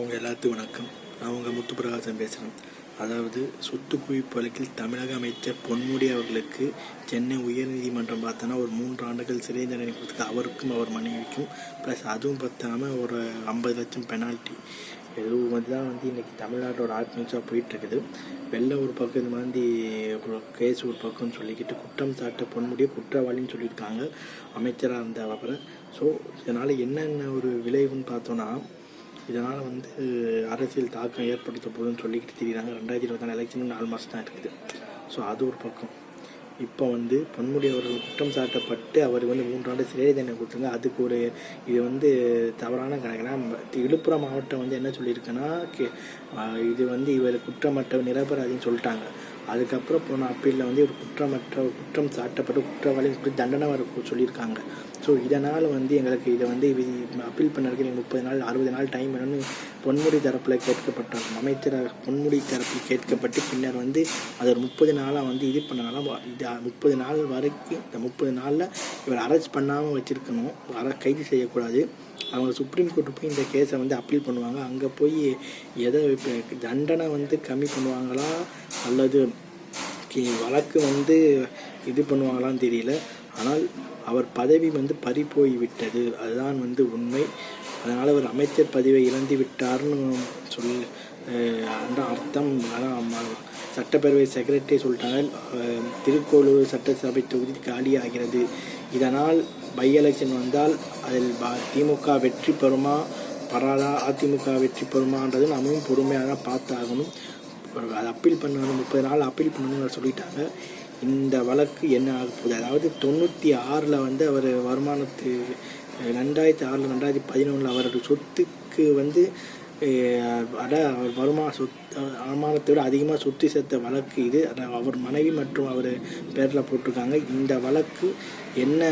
உங்கள் எல்லாத்துக்கும் வணக்கம். நான் உங்கள் முத்துப்பிரகாசம் பேசுகிறேன். அதாவது சொத்து குவிப்பு வழக்கில் தமிழக அமைச்சர் பொன்முடி அவர்களுக்கு சென்னை உயர்நீதிமன்றம் பார்த்தோன்னா ஒரு மூன்று ஆண்டுகள் சிறை தண்டனை கொடுத்துருக்கு அவருக்கும் அவர் மனைவிக்கும் ப்ளஸ் அதுவும் பத்தாமல் ஒரு ஐம்பது லட்சம் பெனால்ட்டி எதுவும் வந்து தான் வந்து இன்றைக்கி தமிழ்நாட்டோட ஆர்ட் போயிட்டுருக்குது. வெளில ஒரு பக்கம் இது மாதிரி கேஸ் ஒரு பக்கம்னு சொல்லிக்கிட்டு குற்றம் சாட்ட பொன்முடிய குற்றவாளின்னு சொல்லியிருக்காங்க அமைச்சராக இருந்த அப்புறம் ஸோ இதனால் என்னென்ன ஒரு விளைவுன்னு பார்த்தோன்னா இதனால் வந்து அரசியல் தாக்கம் ஏற்படுத்த போதுன்னு சொல்லிக்கிட்டு தெரியுறாங்க. ரெண்டாயிரத்தி இருபத்தாறு எலெக்ஷன் நாலு மாதம் தான் இருக்குது. ஸோ அது ஒரு பக்கம். இப்போ வந்து பொன்முடி அவர்கள் குற்றம் சாட்டப்பட்டு அவர் வந்து மூன்றாண்டு சிறை தண்டனை கொடுத்துருங்க அதுக்கு ஒரு இது வந்து தவறான கணக்குனா விழுப்புரம் மாவட்டம் வந்து என்ன சொல்லியிருக்குன்னா கே- இது வந்து இவர் குற்றமற்ற நிரபராதின்னு சொல்லிட்டாங்க. அதுக்கப்புறம் போன அப்பீலில் வந்து ஒரு குற்றமற்ற குற்றம் சாட்டப்பட்ட குற்றவாளின்னு சொல்லி தண்டனை வர சொல்லியிருக்காங்க. ஸோ இதனால் வந்து எங்களுக்கு இதை வந்து அப்பீல் பண்ணுறதுக்கு நீங்கள் முப்பது நாள் அறுபது நாள் டைம் வேணும்னு பொன்முடி தரப்பில் கேட்கப்பட்டார் அமைச்சர் பொன்முடி தரப்பில் கேட்கப்பட்டு பின்னர் வந்து அது ஒரு முப்பது நாளாக வந்து இது பண்ணனால இது முப்பது நாள் வரைக்கும் இந்த முப்பது நாளில் இவர் அரெஸ்ட் பண்ணாமல் வச்சுருக்கணும். அரை கைது செய்யக்கூடாது. அவங்க சுப்ரீம் கோர்ட்டு போய் இந்த கேஸை வந்து அப்பீல் பண்ணுவாங்க. அங்கே போய் எதை தண்டனை வந்து கம்மி பண்ணுவாங்களா? அல்லது வழக்கு வந்து இது பண்ணுவாங்களான்னு தெரியல. ஆனால் அவர் பதவி வந்து பறி விட்டது. அதுதான் வந்து உண்மை. அதனால் அவர் அமைச்சர் பதவியை இழந்து விட்டார்னு சொல் அந்த அர்த்தம் ஆனால் சட்டப்பேரவை செக்ரட்டரி சொல்லிட்டாங்க திருக்கோளூர் சட்டசபை தொகுதி காலியாகிறது. இதனால் பை எலெக்ஷன் வந்தால் அதில் திமுக வெற்றி பெறுமா பராதா அதிமுக வெற்றி பெறுமான்றது நாமும் பொறுமையாக தான் பார்த்தாகணும். அது அப்பீல் பண்ணணும் முப்பது நாள் அப்பீல் பண்ணணும்னு சொல்லிட்டாங்க. இந்த வழக்கு என்ன ஆக போகுது? அதாவது தொண்ணூற்றி ஆறில் வந்து அவர் வருமானத்து ரெண்டாயிரத்தி ஆறில் ரெண்டாயிரத்தி பதினொன்றில் அவரோட சொத்துக்கு வந்து அட அவர் வருமா சொத் வருமானத்தை விட அதிகமாக சொத்து சேர்த்த வழக்கு இது. அவர் மனைவி மற்றும் அவர் பேரில் போட்டிருக்காங்க. இந்த வழக்கு என்ன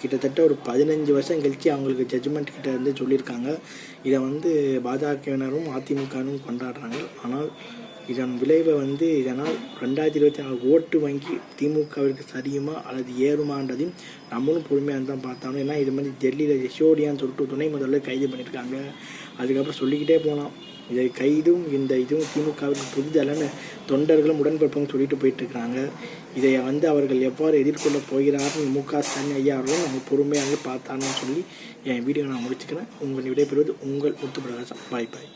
கிட்டத்தட்ட ஒரு பதினஞ்சு வருஷம் கழித்து அவங்களுக்கு ஜட்ஜ்மெண்ட் கிட்ட இருந்து சொல்லியிருக்காங்க. இதை வந்து பாஜகவினரும் அதிமுகவும் கொண்டாடுறாங்க. ஆனால் இதன் விளைவை வந்து இதனால் ரெண்டாயிரத்தி இருபத்தி நாலு ஓட்டு வங்கி திமுகவிற்கு சரியுமா அல்லது ஏறுமான்றதையும் நம்மளும் பொறுமையாக தான் பார்த்தாலும் ஏன்னா இது மாதிரி டெல்லியில் யசோடியான்னு சொல்லிட்டு துணை முதல்ல கைது பண்ணியிருக்காங்க. அதுக்கப்புறம் சொல்லிக்கிட்டே போகலாம். இதை கைதும் இந்த இதுவும் திமுகவிற்கு புரிதலன்னு தொண்டர்களும் உடன்படுப்பவங்க சொல்லிட்டு போயிட்டுருக்கிறாங்க. இதை வந்து அவர்கள் எவ்வாறு எதிர்கொள்ள போகிறார்கள் மு க ஸ்டாலின் ஐயா அவர்களும் நம்ம பொறுமையாக பார்த்தாங்கன்னு சொல்லி என் வீடியோ நான் முடிச்சுக்கிறேன். உங்கள் விடைபெறுவது உங்கள் முத்து பிரகாசம் பாய் பாய்.